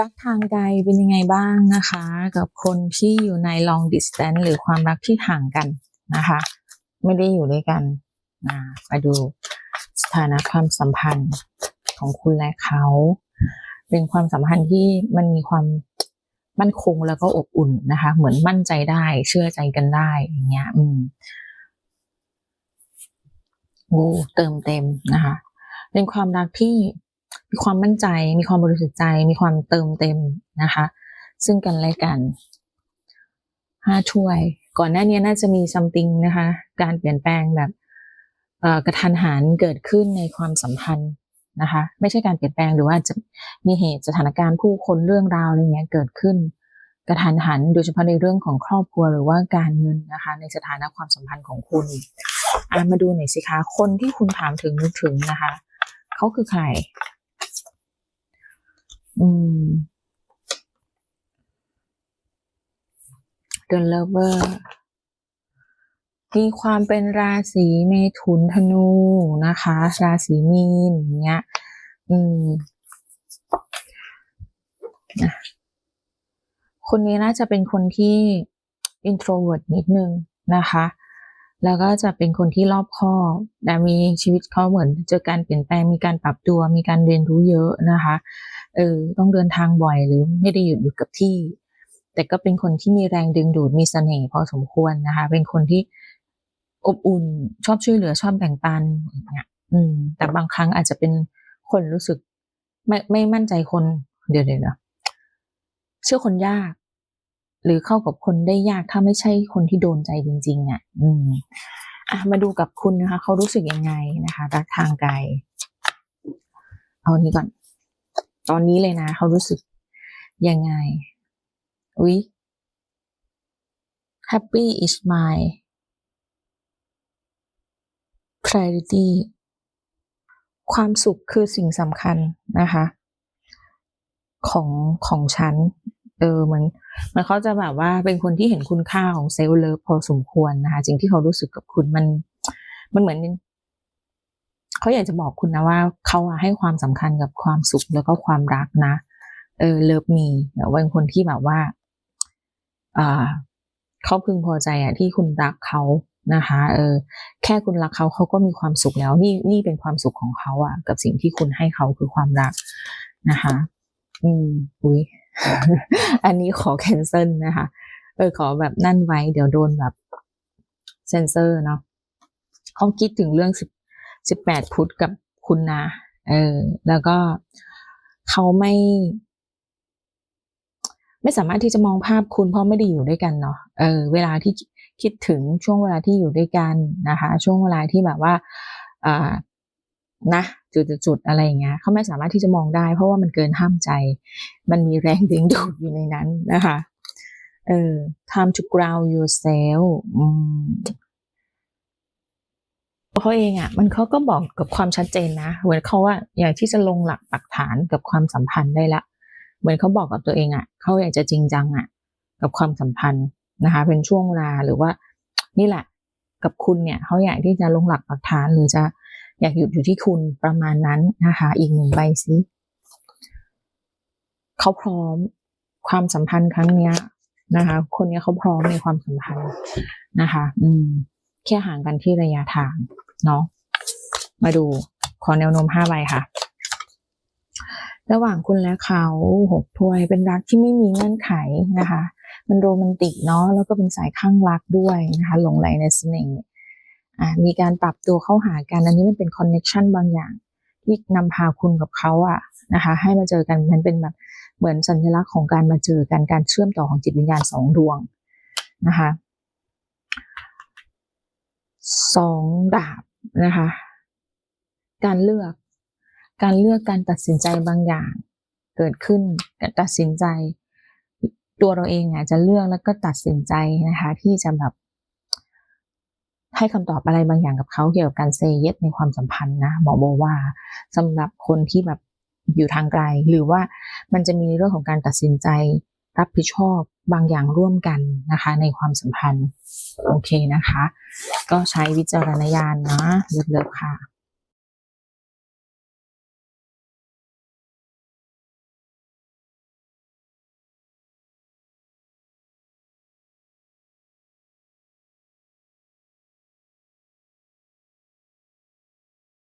รักทางไกลเป็นยังไงบ้างนะคะ กับคนที่อยู่ใน long distance หรือความรักที่ห่างกันนะคะ ไม่ได้อยู่ด้วยกันมาดูสถานะความสัมพันธ์ของคุณและเขา เป็นความสัมพันธ์ที่มันมีความมั่นคงแล้วก็อบอุ่นนะคะ เหมือนมั่นใจได้เชื่อใจกันได้อย่างเงี้ย อืมโอ้เติมเต็มนะคะ เป็นความรักที่ มีความมั่นใจ มีความบริสุทธิ์ใจ มีความเติมเต็มนะคะ ซึ่งกันและกันห้าถ้วย ก่อนหน้านี้น่าจะมี something นะคะ การเปลี่ยนแปลงแบบกระทันหันเกิดขึ้นในความสัมพันธ์นะคะ ไม่ใช่การเปลี่ยนแปลงหรือว่าจะมีเหตุสถานการณ์ผู้คนเรื่องราวอะไรเงี้ยเกิดขึ้น กระทันหันโดยเฉพาะในเรื่องของครอบครัวหรือว่าการเงินนะคะ ในสถานะความสัมพันธ์ของคุณอะมาดูหน่อยสิคะคนที่คุณถามถึงนึกถึงนะคะเขาคือใคร อืม The Lover มีความเป็นราศีเมถุนธนูนะคะ ราศีมีนอย่างเงี้ย อืมคนนี้น่าจะเป็นคนที่ introvert นิดนึงนะคะ แล้วก็จะเป็นคนที่รอบคอบแต่มีชีวิตเขาเหมือนเจอการเปลี่ยนแปลง มีการปรับตัว มีการเรียนรู้เยอะนะคะ เออต้องเดินทางบ่อยหรือไม่ได้หยุดอยู่กับที่ แต่ก็เป็นคนที่มีแรงดึงดูดมีเสน่ห์พอสมควรนะคะ เป็นคนที่อบอุ่นชอบช่วยเหลือชอบแบ่งปันอย่างเงี้ยอืม แต่บางครั้งอาจจะเป็นคนรู้สึก ไม่ไม่มั่นใจคน เดี๋ยวเดี๋ยวนะเชื่อคนยาก หรือเข้ากับคนได้ยากถ้าไม่ใช่คนที่โดนใจจริงๆอะ อืมอะมาดูกับคุณนะคะ เขารู้สึกยังไงนะคะรักทางไกลเอานี้ก่อน ตอนนี้เลยนะ เขารู้สึกยังไงอุ๊ย happy is my priority ความสุขคือสิ่งสำคัญนะคะ ของของฉัน เออเหมือนมันเขาจะแบบว่าเป็นคนที่เห็นคุณค่าของเซลล์เลิฟพอสมควรนะคะสิ่งที่เขารู้สึกกับคุณมัน มันเหมือน เขาอยากจะบอกคุณนะว่าเขาให้ความสำคัญกับความสุขแล้วก็ความรักนะ เออเลิฟมีว่าเป็นคนที่แบบว่าอ่าเขาพึงพอใจอะที่คุณรักเขานะคะ เออ แค่คุณรักเขาเขาก็มีความสุขแล้ว นี่นี่เป็นความสุขของเขาอะกับสิ่งที่คุณให้เขาคือความรักนะคะ อืมอุ้ยอันนี้ขอแคนเซิลนะคะ เออขอแบบนั่นไว้ เดี๋ยวโดนแบบเซนเซอร์เนาะเขาคิดถึงเรื่องสิบ สิบแปดพุทธกับคุณนะเออแล้วก็เขาไม่ ไม่สามารถที่จะมองภาพคุณเพราะไม่ได้อยู่ด้วยกันเนาะเออ เวลาที่คิดถึงช่วงเวลาที่อยู่ด้วยกันนะคะ ช่วงเวลาที่แบบว่าอ่านะจุดๆอะไรอย่างเงี้ยเขาไม่สามารถที่จะมองได้ เพราะว่ามันเกินห้ามใจ มันมีแรงดึงดูดอยู่ในนั้นนะคะเออ time to ground yourself เขาเองอะ่ะมันเขาก็บอกกับความชัดเจนนะเหมือนเขาว่าอยากที่จะลงหลักปักฐานกับความสัมพันธ์ได้ละ เหมือนเขาบอกกับตัวเองอะ่ะเขาอยากจะจริงจังอะ่ะ กับความสัมพันธ์นะคะ เป็นช่วงเวลาหรือว่า นี่แหละกับคุณเนี่ยเขาอยากที่จะลงหลักปักฐานหรือจะอยากหยุดอยู่ที่คุณประมาณนั้นนะคะ อีกหนึ่งใบสิเขาพร้อมความสัมพันธ์ครั้งเนี้ยนะคะ คนนี้เขาพร้อมในความสัมพันธ์นะคะ อืม แค่ห่างกันที่ระยะทาง เนาะมาดูขอแนวโน้มห้าใบค่ะ ระหว่างคุณและเขาหกถ้วยเป็นรักที่ไม่มีเงื่อนไขนะคะ มันโรแมนติกเนาะแล้วก็เป็นสายข้างรักด้วยนะคะหลงไหลในเสน่ห์มีการปรับตัวเข้าหากันอันนี้มันเป็นคอนเน็ชันบางอย่าง ที่นำพาคุณกับเขาอะนะคะ ให้มาเจอกันมันเป็นแบบเหมือนสัญลักษณ์ของการมาเจอกันการเชื่อมต่อของจิตวิญญาณสองดวงนะคะสองดาบ นะคะ การเลือก การเลือกการตัดสินใจบางอย่างเกิดขึ้นการตัดสินใจ ตัวเราเองอะจะเลือกแล้วก็ตัดสินใจนะคะ ที่จะแบบให้คำตอบอะไรบางอย่างกับเขาเกี่ยวกับการเซเยสในความสัมพันธ์นะหมอโบว่าสำหรับคนที่แบบอยู่ทางไกล หรือว่ามันจะมีเรื่องของการตัดสินใจ รับผิดชอบบางอย่างร่วมกันนะคะ ในความสัมพันธ์ โอเคนะคะ ก็ใช้วิจารณญาณนะเลิกๆค่ะ